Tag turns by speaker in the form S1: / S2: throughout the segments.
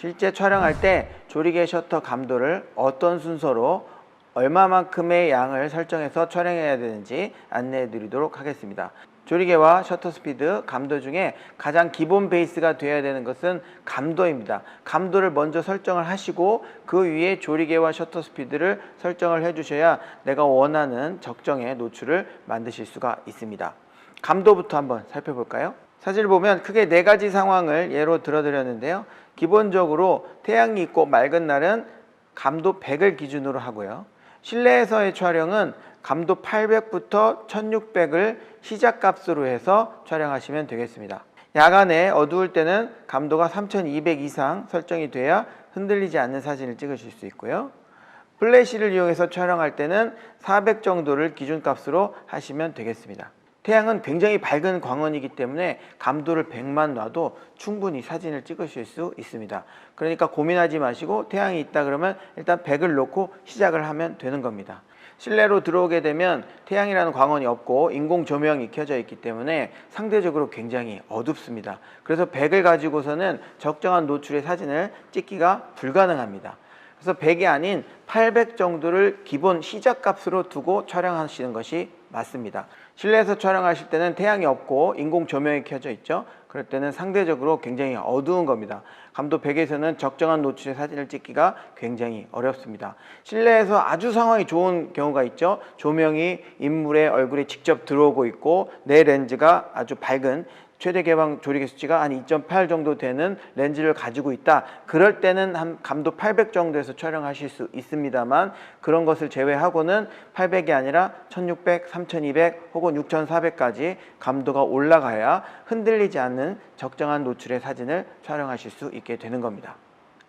S1: 실제 촬영할 때 조리개 셔터 감도를 어떤 순서로 얼마만큼의 양을 설정해서 촬영해야 되는지 안내해 드리도록 하겠습니다. 조리개와 셔터 스피드, 감도 중에 가장 기본 베이스가 되어야 되는 것은 감도입니다. 감도를 먼저 설정을 하시고 그 위에 조리개와 셔터 스피드를 설정을 해 주셔야 내가 원하는 적정의 노출을 만드실 수가 있습니다. 감도부터 한번 살펴볼까요? 사진을 보면 크게 네 가지 상황을 예로 들어드렸는데요. 기본적으로 태양이 있고 맑은 날은 감도 100을 기준으로 하고요. 실내에서의 촬영은 감도 800부터 1600을 시작 값으로 해서 촬영하시면 되겠습니다. 야간에 어두울 때는 감도가 3200 이상 설정이 돼야 흔들리지 않는 사진을 찍으실 수 있고요. 플래시를 이용해서 촬영할 때는 400 정도를 기준값으로 하시면 되겠습니다. 태양은 굉장히 밝은 광원이기 때문에 감도를 100만 놔도 충분히 사진을 찍으실 수 있습니다. 그러니까 고민하지 마시고 태양이 있다 그러면 일단 100을 놓고 시작을 하면 되는 겁니다. 실내로 들어오게 되면 태양이라는 광원이 없고 인공 조명이 켜져 있기 때문에 상대적으로 굉장히 어둡습니다. 그래서 100을 가지고서는 적정한 노출의 사진을 찍기가 불가능합니다. 그래서 100이 아닌 800 정도를 기본 시작 값으로 두고 촬영하시는 것이 맞습니다. 실내에서 촬영하실 때는 태양이 없고 인공 조명이 켜져 있죠. 그럴 때는 상대적으로 굉장히 어두운 겁니다. 감도 100에서는 적정한 노출의 사진을 찍기가 굉장히 어렵습니다. 실내에서 아주 상황이 좋은 경우가 있죠. 조명이 인물의 얼굴에 직접 들어오고 있고 내 렌즈가 아주 밝은 최대 개방 조리 개 수치가 한 2.8 정도 되는 렌즈를 가지고 있다. 그럴 때는 한 감도 800 정도에서 촬영하실 수 있습니다만 그런 것을 제외하고는 800이 아니라 1600, 3200 혹은 6400까지 감도가 올라가야 흔들리지 않는 적정한 노출의 사진을 촬영하실 수 있게 되는 겁니다.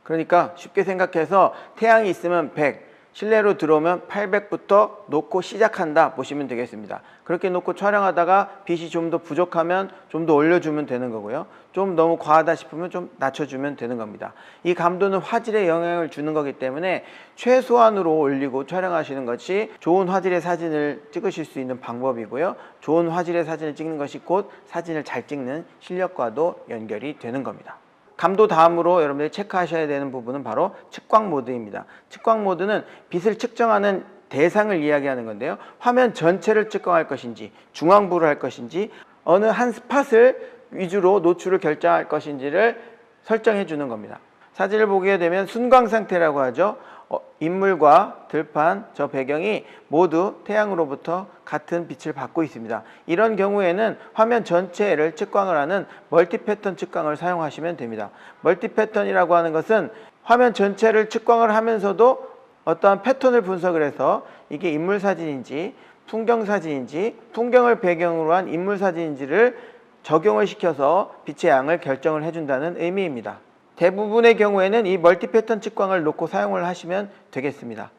S1: 그러니까 쉽게 생각해서 태양이 있으면 100, 실내로 들어오면 800부터 놓고 시작한다 보시면 되겠습니다. 그렇게 놓고 촬영하다가 빛이 좀 더 부족하면 좀 더 올려주면 되는 거고요. 좀 너무 과하다 싶으면 좀 낮춰주면 되는 겁니다. 이 감도는 화질에 영향을 주는 거기 때문에 최소한으로 올리고 촬영하시는 것이 좋은 화질의 사진을 찍으실 수 있는 방법이고요. 좋은 화질의 사진을 찍는 것이 곧 사진을 잘 찍는 실력과도 연결이 되는 겁니다. 감도 다음으로 여러분들이 체크하셔야 되는 부분은 바로 측광 모드입니다. 측광 모드는 빛을 측정하는 대상을 이야기하는 건데요. 화면 전체를 측광할 것인지 중앙부를 할 것인지 어느 한 스팟을 위주로 노출을 결정할 것인지를 설정해 주는 겁니다. 사진을 보게 되면 순광 상태라고 하죠. 어, 인물과 들판, 저 배경이 모두 태양으로부터 같은 빛을 받고 있습니다. 이런 경우에는 화면 전체를 측광을 하는 멀티 패턴 측광을 사용하시면 됩니다. 멀티 패턴이라고 하는 것은 화면 전체를 측광을 하면서도 어떠한 패턴을 분석을 해서 이게 인물 사진인지 풍경 사진인지 풍경을 배경으로 한 인물 사진인지를 적용을 시켜서 빛의 양을 결정을 해준다는 의미입니다. 대부분의 경우에는 이 멀티 패턴 측광을 놓고 사용을 하시면 되겠습니다.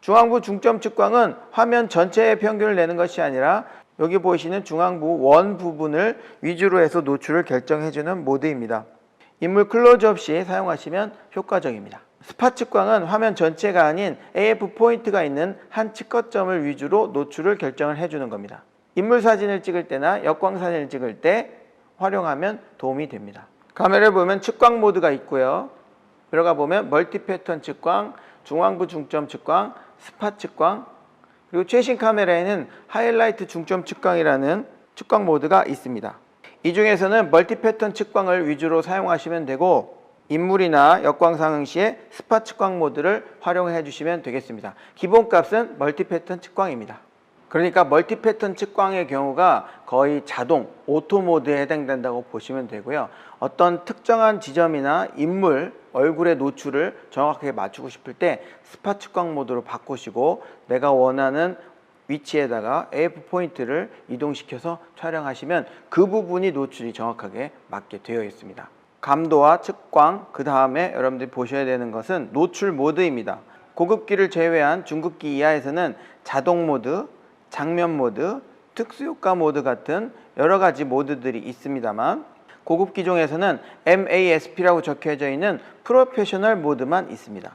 S1: 중앙부 중점 측광은 화면 전체의 평균을 내는 것이 아니라 여기 보이시는 중앙부 원 부분을 위주로 해서 노출을 결정해주는 모드입니다. 인물 클로즈업 시 사용하시면 효과적입니다. 스팟 측광은 화면 전체가 아닌 AF 포인트가 있는 한 측거점을 위주로 노출을 결정을 해주는 겁니다. 인물 사진을 찍을 때나 역광 사진을 찍을 때 활용하면 도움이 됩니다. 카메라를 보면 측광 모드가 있고요. 들어가 보면 멀티 패턴 측광, 중앙부 중점 측광, 스팟 측광, 그리고 최신 카메라에는 하이라이트 중점 측광이라는 측광 모드가 있습니다. 이 중에서는 멀티 패턴 측광을 위주로 사용하시면 되고 인물이나 역광 상응 시에 스팟 측광 모드를 활용해 주시면 되겠습니다. 기본 값은 멀티 패턴 측광입니다. 그러니까 멀티 패턴 측광의 경우가 거의 자동 오토 모드에 해당된다고 보시면 되고요. 어떤 특정한 지점이나 인물 얼굴의 노출을 정확하게 맞추고 싶을 때 스팟 측광 모드로 바꾸시고 내가 원하는 위치에다가 AF 포인트를 이동시켜서 촬영하시면 그 부분이 노출이 정확하게 맞게 되어 있습니다. 감도와 측광 그 다음에 여러분들이 보셔야 되는 것은 노출 모드입니다. 고급기를 제외한 중급기 이하에서는 자동 모드, 장면 모드, 특수효과 모드 같은 여러 가지 모드들이 있습니다만 고급 기종에서는 MASP라고 적혀져 있는 프로페셔널 모드만 있습니다.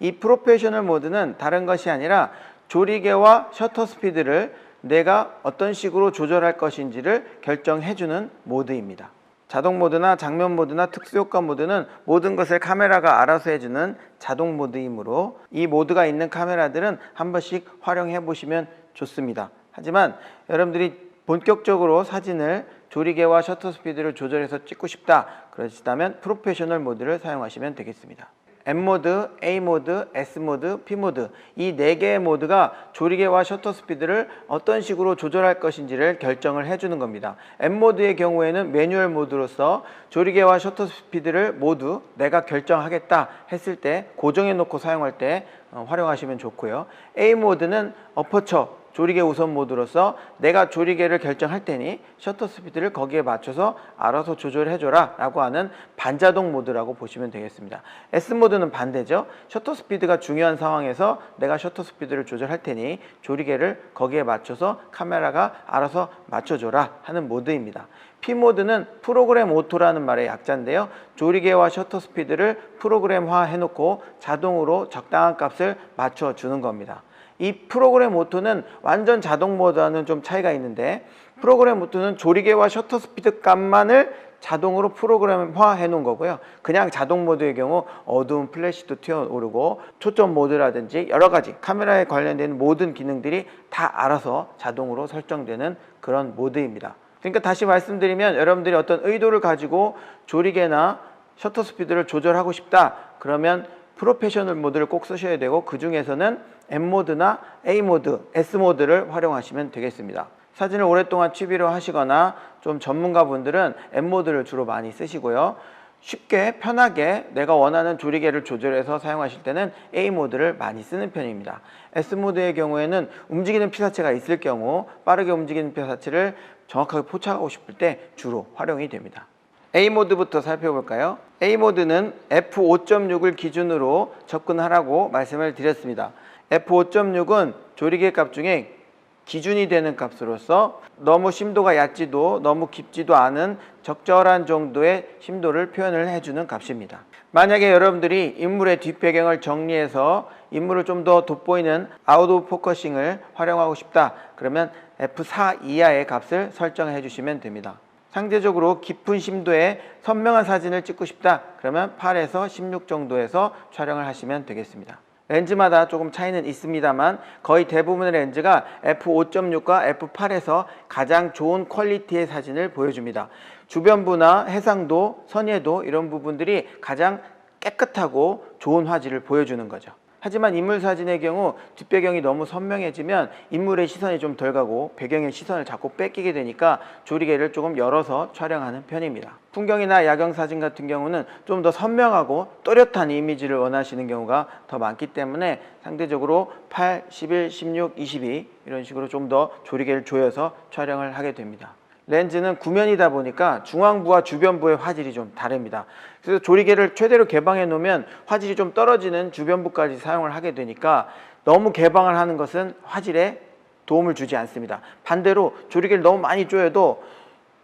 S1: 이 프로페셔널 모드는 다른 것이 아니라 조리개와 셔터 스피드를 내가 어떤 식으로 조절할 것인지를 결정해주는 모드입니다. 자동 모드나 장면 모드나 특수효과 모드는 모든 것을 카메라가 알아서 해주는 자동 모드이므로 이 모드가 있는 카메라들은 한 번씩 활용해 보시면 좋습니다. 하지만 여러분들이 본격적으로 사진을 조리개와 셔터 스피드를 조절해서 찍고 싶다 그러시다면 프로페셔널 모드를 사용하시면 되겠습니다. M 모드, A 모드, S 모드, P 모드 이 네 개의 모드가 조리개와 셔터 스피드를 어떤 식으로 조절할 것인지를 결정을 해주는 겁니다. M 모드의 경우에는 매뉴얼 모드로서 조리개와 셔터 스피드를 모두 내가 결정하겠다 했을 때 고정해 놓고 사용할 때 어, 활용하시면 좋고요. A 모드는 어퍼처 조리개 우선 모드로서 내가 조리개를 결정할 테니 셔터 스피드를 거기에 맞춰서 알아서 조절해줘라 라고 하는 반자동 모드라고 보시면 되겠습니다. S 모드는 반대죠. 셔터 스피드가 중요한 상황에서 내가 셔터 스피드를 조절할 테니 조리개를 거기에 맞춰서 카메라가 알아서 맞춰줘라 하는 모드입니다. P 모드는 프로그램 오토라는 말의 약자인데요. 조리개와 셔터 스피드를 프로그램화 해놓고 자동으로 적당한 값을 맞춰주는 겁니다. 이 프로그램 오토는 완전 자동 모드와는 좀 차이가 있는데 프로그램 오토는 조리개와 셔터 스피드 값만을 자동으로 프로그램화 해 놓은 거고요. 그냥 자동 모드의 경우 어두운 플래시도 튀어오르고 초점 모드라든지 여러 가지 카메라에 관련된 모든 기능들이 다 알아서 자동으로 설정되는 그런 모드입니다. 그러니까 다시 말씀드리면 여러분들이 어떤 의도를 가지고 조리개나 셔터 스피드를 조절하고 싶다. 그러면 프로페셔널 모드를 꼭 쓰셔야 되고 그 중에서는 M 모드나 A 모드, S 모드를 활용하시면 되겠습니다. 사진을 오랫동안 취미로 하시거나 좀 전문가 분들은 M 모드를 주로 많이 쓰시고요. 쉽게 편하게 내가 원하는 조리개를 조절해서 사용하실 때는 A 모드를 많이 쓰는 편입니다. S 모드의 경우에는 움직이는 피사체가 있을 경우 빠르게 움직이는 피사체를 정확하게 포착하고 싶을 때 주로 활용이 됩니다. A 모드부터 살펴볼까요? A 모드는 F5.6을 기준으로 접근하라고 말씀을 드렸습니다. F5.6은 조리개 값 중에 기준이 되는 값으로서 너무 심도가 얕지도 너무 깊지도 않은 적절한 정도의 심도를 표현을 해주는 값입니다. 만약에 여러분들이 인물의 뒷배경을 정리해서 인물을 좀 더 돋보이는 아웃 오브 포커싱을 활용하고 싶다. 그러면 F4 이하의 값을 설정해 주시면 됩니다. 상대적으로 깊은 심도의 선명한 사진을 찍고 싶다. 그러면 8에서 16 정도에서 촬영을 하시면 되겠습니다. 렌즈마다 조금 차이는 있습니다만 거의 대부분의 렌즈가 f5.6과 f8에서 가장 좋은 퀄리티의 사진을 보여줍니다. 주변부나 해상도, 선예도 이런 부분들이 가장 깨끗하고 좋은 화질을 보여주는 거죠. 하지만 인물 사진의 경우 뒷배경이 너무 선명해지면 인물의 시선이 좀 덜 가고 배경의 시선을 자꾸 뺏기게 되니까 조리개를 조금 열어서 촬영하는 편입니다. 풍경이나 야경 사진 같은 경우는 좀 더 선명하고 또렷한 이미지를 원하시는 경우가 더 많기 때문에 상대적으로 8, 11, 16, 22 이런 식으로 좀 더 조리개를 조여서 촬영을 하게 됩니다. 렌즈는 구면이다 보니까 중앙부와 주변부의 화질이 좀 다릅니다. 그래서 조리개를 최대로 개방해 놓으면 화질이 좀 떨어지는 주변부까지 사용을 하게 되니까 너무 개방을 하는 것은 화질에 도움을 주지 않습니다. 반대로 조리개를 너무 많이 조여도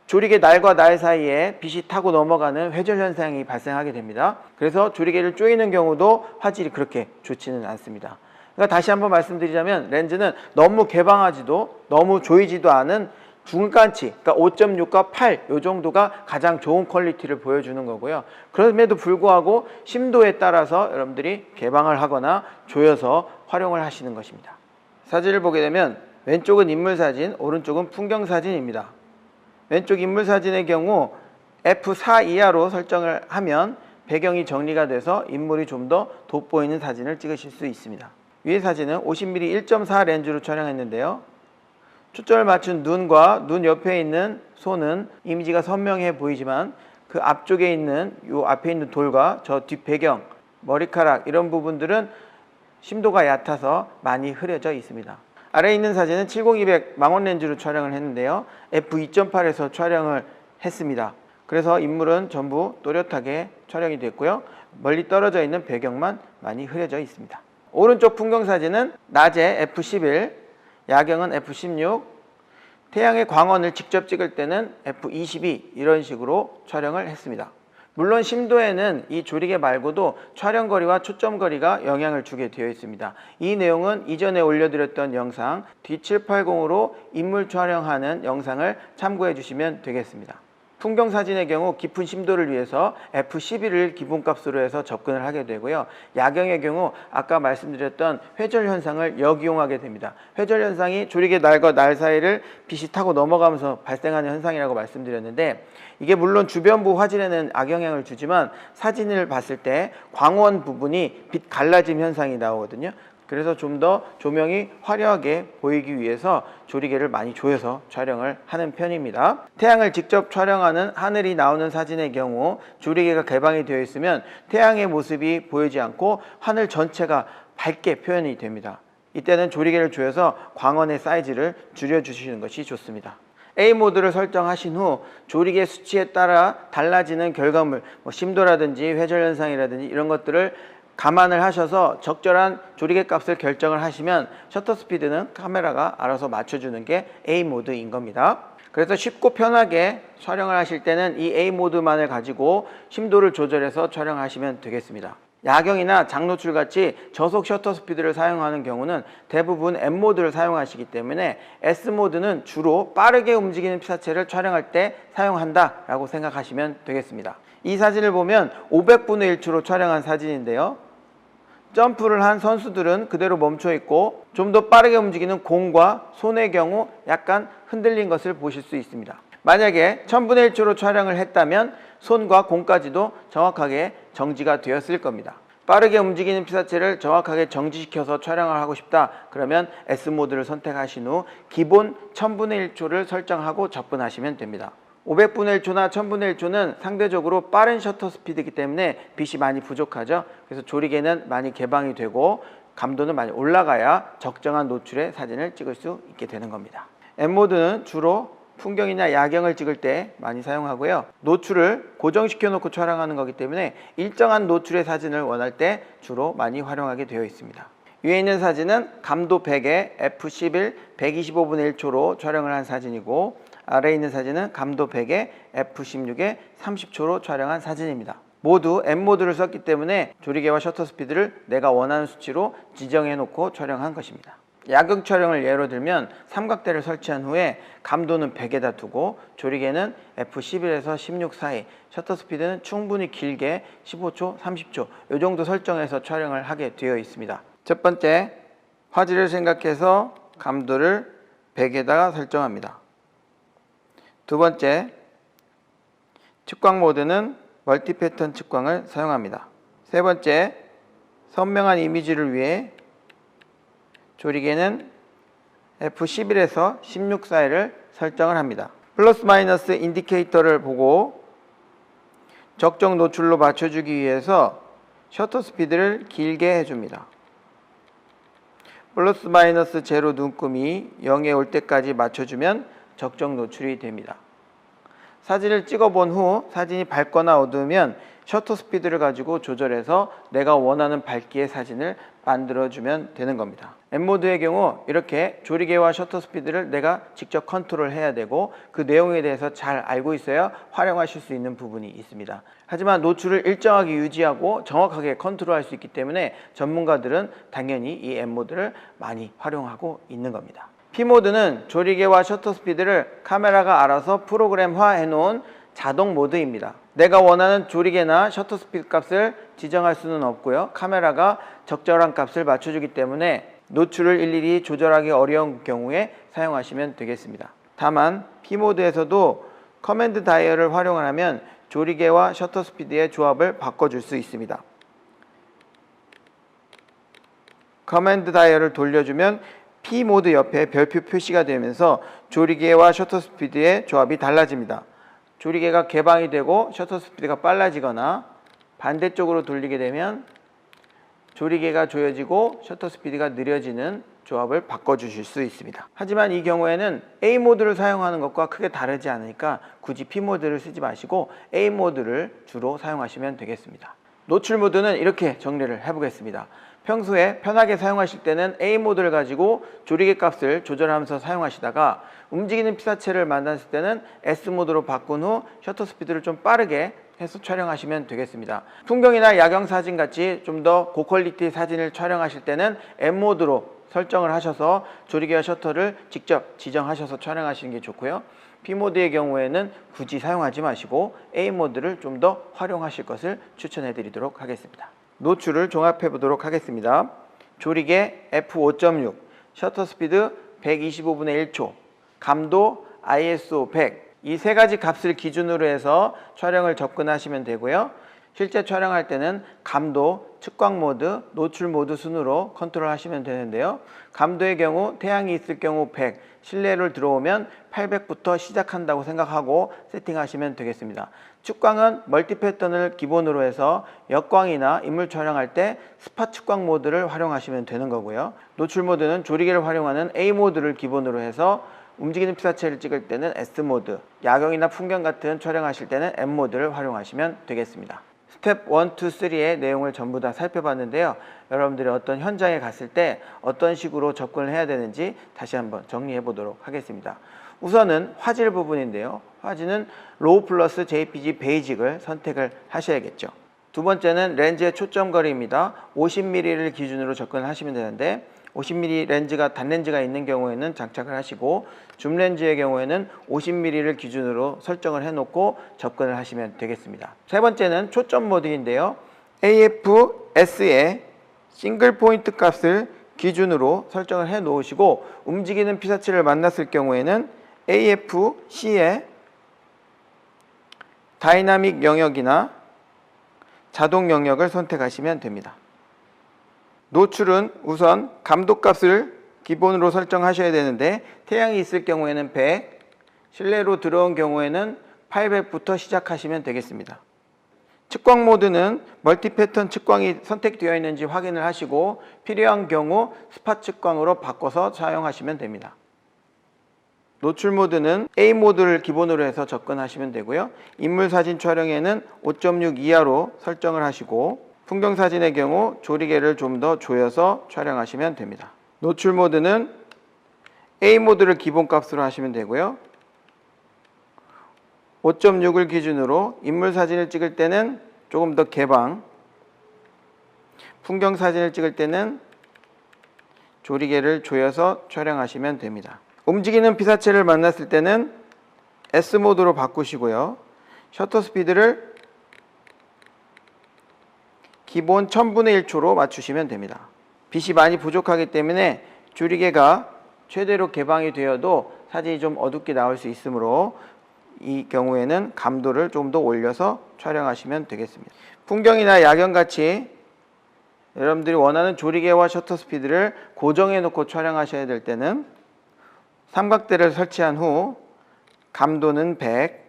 S1: 조리개 날과 날 사이에 빛이 타고 넘어가는 회절 현상이 발생하게 됩니다. 그래서 조리개를 조이는 경우도 화질이 그렇게 좋지는 않습니다. 그러니까 다시 한번 말씀드리자면 렌즈는 너무 개방하지도 너무 조이지도 않은 중간치, 그러니까 5.6과 8, 요 정도가 가장 좋은 퀄리티를 보여주는 거고요. 그럼에도 불구하고 심도에 따라서 여러분들이 개방을 하거나 조여서 활용을 하시는 것입니다. 사진을 보게 되면 왼쪽은 인물 사진, 오른쪽은 풍경 사진입니다. 왼쪽 인물 사진의 경우 F4 이하로 설정을 하면 배경이 정리가 돼서 인물이 좀 더 돋보이는 사진을 찍으실 수 있습니다. 위의 사진은 50mm 1.4 렌즈로 촬영했는데요. 초점을 맞춘 눈과 눈 옆에 있는 손은 이미지가 선명해 보이지만 그 앞쪽에 있는 요 앞에 있는 돌과 저 뒷배경, 머리카락 이런 부분들은 심도가 얕아서 많이 흐려져 있습니다. 아래에 있는 사진은 70200 망원 렌즈로 촬영을 했는데요. f2.8에서 촬영을 했습니다. 그래서 인물은 전부 또렷하게 촬영이 됐고요. 멀리 떨어져 있는 배경만 많이 흐려져 있습니다. 오른쪽 풍경 사진은 낮에 f11, 야경은 f16, 태양의 광원을 직접 찍을 때는 f22 이런 식으로 촬영을 했습니다. 물론 심도에는 이 조리개 말고도 촬영 거리와 초점 거리가 영향을 주게 되어 있습니다. 이 내용은 이전에 올려드렸던 영상 D780으로 인물 촬영하는 영상을 참고해 주시면 되겠습니다. 풍경 사진의 경우 깊은 심도를 위해서 f11을 기본값으로 해서 접근을 하게 되고요. 야경의 경우 아까 말씀드렸던 회절 현상을 역이용하게 됩니다. 회절 현상이 조리개 날과 날 사이를 빛이 타고 넘어가면서 발생하는 현상이라고 말씀드렸는데 이게 물론 주변부 화질에는 악영향을 주지만 사진을 봤을 때 광원 부분이 빛 갈라짐 현상이 나오거든요. 그래서 좀 더 조명이 화려하게 보이기 위해서 조리개를 많이 조여서 촬영을 하는 편입니다. 태양을 직접 촬영하는 하늘이 나오는 사진의 경우 조리개가 개방이 되어 있으면 태양의 모습이 보이지 않고 하늘 전체가 밝게 표현이 됩니다. 이때는 조리개를 조여서 광원의 사이즈를 줄여주시는 것이 좋습니다. A 모드를 설정하신 후 조리개 수치에 따라 달라지는 결과물, 뭐 심도라든지 회절 현상이라든지 이런 것들을 감안을 하셔서 적절한 조리개 값을 결정을 하시면 셔터 스피드는 카메라가 알아서 맞춰주는 게 A 모드인 겁니다. 그래서 쉽고 편하게 촬영을 하실 때는 이 A 모드만을 가지고 심도를 조절해서 촬영하시면 되겠습니다. 야경이나 장노출 같이 저속 셔터 스피드를 사용하는 경우는 대부분 M 모드를 사용하시기 때문에 S 모드는 주로 빠르게 움직이는 피사체를 촬영할 때 사용한다 라고 생각하시면 되겠습니다. 이 사진을 보면 500분의 1초로 촬영한 사진인데요. 점프를 한 선수들은 그대로 멈춰 있고 좀 더 빠르게 움직이는 공과 손의 경우 약간 흔들린 것을 보실 수 있습니다. 만약에 1000분의 1초로 촬영을 했다면 손과 공까지도 정확하게 정지가 되었을 겁니다. 빠르게 움직이는 피사체를 정확하게 정지시켜서 촬영을 하고 싶다. 그러면 S 모드를 선택하신 후 기본 1000분의 1초를 설정하고 접근하시면 됩니다. 500분의 1초나 1000분의 1초는 상대적으로 빠른 셔터 스피드이기 때문에 빛이 많이 부족하죠. 그래서 조리개는 많이 개방이 되고 감도는 많이 올라가야 적정한 노출의 사진을 찍을 수 있게 되는 겁니다. M 모드는 주로 풍경이나 야경을 찍을 때 많이 사용하고요. 노출을 고정시켜 놓고 촬영하는 거기 때문에 일정한 노출의 사진을 원할 때 주로 많이 활용하게 되어 있습니다. 위에 있는 사진은 감도 100에 f11 125분의 1초로 촬영을 한 사진이고 아래에 있는 사진은 감도 100에 f16에 30초로 촬영한 사진입니다. 모두 M 모드를 썼기 때문에 조리개와 셔터 스피드를 내가 원하는 수치로 지정해 놓고 촬영한 것입니다. 야경 촬영을 예로 들면 삼각대를 설치한 후에 감도는 100에다 두고 조리개는 f11에서 16 사이 셔터 스피드는 충분히 길게 15초, 30초 이 정도 설정해서 촬영을 하게 되어 있습니다. 첫 번째 화질을 생각해서 감도를 100에다가 설정합니다. 두 번째 측광 모드는 멀티 패턴 측광을 사용합니다. 세 번째 선명한 이미지를 위해 조리개는 F11에서 16 사이를 설정을 합니다. 플러스 마이너스 인디케이터를 보고 적정 노출로 맞춰주기 위해서 셔터 스피드를 길게 해줍니다. 플러스 마이너스 제로 눈금이 0에 올 때까지 맞춰주면 적정 노출이 됩니다. 사진을 찍어본 후 사진이 밝거나 어두우면 셔터 스피드를 가지고 조절해서 내가 원하는 밝기의 사진을 만들어주면 되는 겁니다. M모드의 경우 이렇게 조리개와 셔터 스피드를 내가 직접 컨트롤 해야 되고 그 내용에 대해서 잘 알고 있어야 활용하실 수 있는 부분이 있습니다. 하지만 노출을 일정하게 유지하고 정확하게 컨트롤할 수 있기 때문에 전문가들은 당연히 이 M모드를 많이 활용하고 있는 겁니다. P모드는 조리개와 셔터 스피드를 카메라가 알아서 프로그램화 해놓은 자동 모드입니다. 내가 원하는 조리개나 셔터 스피드 값을 지정할 수는 없고요. 카메라가 적절한 값을 맞춰주기 때문에 노출을 일일이 조절하기 어려운 경우에 사용하시면 되겠습니다. 다만 P모드에서도 커맨드 다이얼을 활용을 하면 조리개와 셔터 스피드의 조합을 바꿔줄 수 있습니다. 커맨드 다이얼을 돌려주면 P 모드 옆에 별표 표시가 되면서 조리개와 셔터 스피드의 조합이 달라집니다. 조리개가 개방이 되고 셔터 스피드가 빨라지거나 반대쪽으로 돌리게 되면 조리개가 조여지고 셔터 스피드가 느려지는 조합을 바꿔주실 수 있습니다. 하지만 이 경우에는 A 모드를 사용하는 것과 크게 다르지 않으니까 굳이 P 모드를 쓰지 마시고 A 모드를 주로 사용하시면 되겠습니다. 노출 모드는 이렇게 정리를 해보겠습니다. 평소에 편하게 사용하실 때는 A 모드를 가지고 조리개 값을 조절하면서 사용하시다가 움직이는 피사체를 만났을 때는 S 모드로 바꾼 후 셔터 스피드를 좀 빠르게 해서 촬영하시면 되겠습니다. 풍경이나 야경 사진 같이 좀 더 고퀄리티 사진을 촬영하실 때는 M 모드로 설정을 하셔서 조리개와 셔터를 직접 지정하셔서 촬영하시는 게 좋고요. B 모드의 경우에는 굳이 사용하지 마시고 A 모드를 좀 더 활용하실 것을 추천해 드리도록 하겠습니다. 노출을 종합해 보도록 하겠습니다. 조리개 f5.6, 셔터 스피드 125분의 1초, 감도 ISO 100. 이 세 가지 값을 기준으로 해서 촬영을 접근하시면 되고요. 실제 촬영할 때는 감도, 측광 모드, 노출 모드 순으로 컨트롤 하시면 되는데요. 감도의 경우 태양이 있을 경우 100, 실내를 들어오면 800부터 시작한다고 생각하고 세팅하시면 되겠습니다. 측광은 멀티 패턴을 기본으로 해서 역광이나 인물 촬영할 때 스팟 측광 모드를 활용하시면 되는 거고요. 노출 모드는 조리개를 활용하는 A 모드를 기본으로 해서 움직이는 피사체를 찍을 때는 S 모드, 야경이나 풍경 같은 촬영하실 때는 M 모드를 활용하시면 되겠습니다. 스텝 1, 2, 3의 내용을 전부 다 살펴봤는데요. 여러분들이 어떤 현장에 갔을 때 어떤 식으로 접근을 해야 되는지 다시 한번 정리해 보도록 하겠습니다. 우선은 화질 부분인데요. 화질은 로우 플러스 JPG 베이직을 선택을 하셔야겠죠. 두 번째는 렌즈의 초점거리입니다. 50mm를 기준으로 접근을 하시면 되는데 50mm 렌즈가 단렌즈가 있는 경우에는 장착을 하시고 줌 렌즈의 경우에는 50mm를 기준으로 설정을 해놓고 접근을 하시면 되겠습니다. 세 번째는 초점 모드인데요. AFS의 싱글 포인트 값을 기준으로 설정을 해 놓으시고 움직이는 피사체를 만났을 경우에는 AFC의 다이나믹 영역이나 자동 영역을 선택하시면 됩니다. 노출은 우선 감도값을 기본으로 설정하셔야 되는데 태양이 있을 경우에는 100, 실내로 들어온 경우에는 800부터 시작하시면 되겠습니다. 측광 모드는 멀티 패턴 측광이 선택되어 있는지 확인을 하시고 필요한 경우 스팟 측광으로 바꿔서 사용하시면 됩니다. 노출 모드는 A 모드를 기본으로 해서 접근하시면 되고요. 인물 사진 촬영에는 5.6 이하로 설정을 하시고 풍경 사진의 경우 조리개를 좀 더 조여서 촬영하시면 됩니다. 노출 모드는 A 모드를 기본 값으로 하시면 되고요. 5.6을 기준으로 인물 사진을 찍을 때는 조금 더 개방, 풍경 사진을 찍을 때는 조리개를 조여서 촬영하시면 됩니다. 움직이는 피사체를 만났을 때는 S 모드로 바꾸시고요. 셔터 스피드를 기본 1000분의 1초로 맞추시면 됩니다. 빛이 많이 부족하기 때문에 조리개가 최대로 개방이 되어도 사진이 좀 어둡게 나올 수 있으므로 이 경우에는 감도를 좀 더 올려서 촬영하시면 되겠습니다. 풍경이나 야경 같이 여러분들이 원하는 조리개와 셔터 스피드를 고정해 놓고 촬영하셔야 될 때는 삼각대를 설치한 후 감도는 100,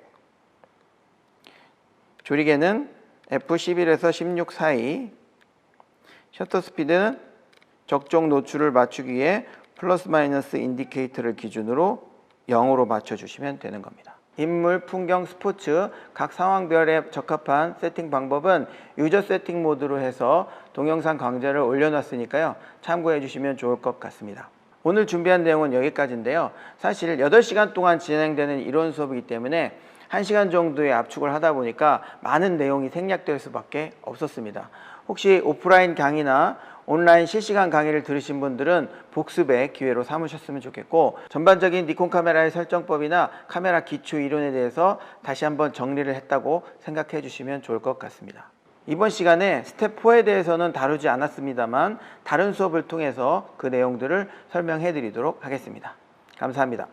S1: 조리개는 F11에서 16 사이, 셔터 스피드는 적정 노출을 맞추기 위해 플러스 마이너스 인디케이터를 기준으로 0으로 맞춰주시면 되는 겁니다. 인물, 풍경, 스포츠 각 상황별에 적합한 세팅 방법은 유저 세팅 모드로 해서 동영상 강좌를 올려놨으니까요. 참고해 주시면 좋을 것 같습니다. 오늘 준비한 내용은 여기까지인데요. 사실 8시간 동안 진행되는 이론 수업이기 때문에 1시간 정도의 압축을 하다 보니까 많은 내용이 생략될 수밖에 없었습니다. 혹시 오프라인 강의나 온라인 실시간 강의를 들으신 분들은 복습의 기회로 삼으셨으면 좋겠고 전반적인 니콘 카메라의 설정법이나 카메라 기초 이론에 대해서 다시 한번 정리를 했다고 생각해 주시면 좋을 것 같습니다. 이번 시간에 스텝 4에 대해서는 다루지 않았습니다만 다른 수업을 통해서 그 내용들을 설명해 드리도록 하겠습니다. 감사합니다.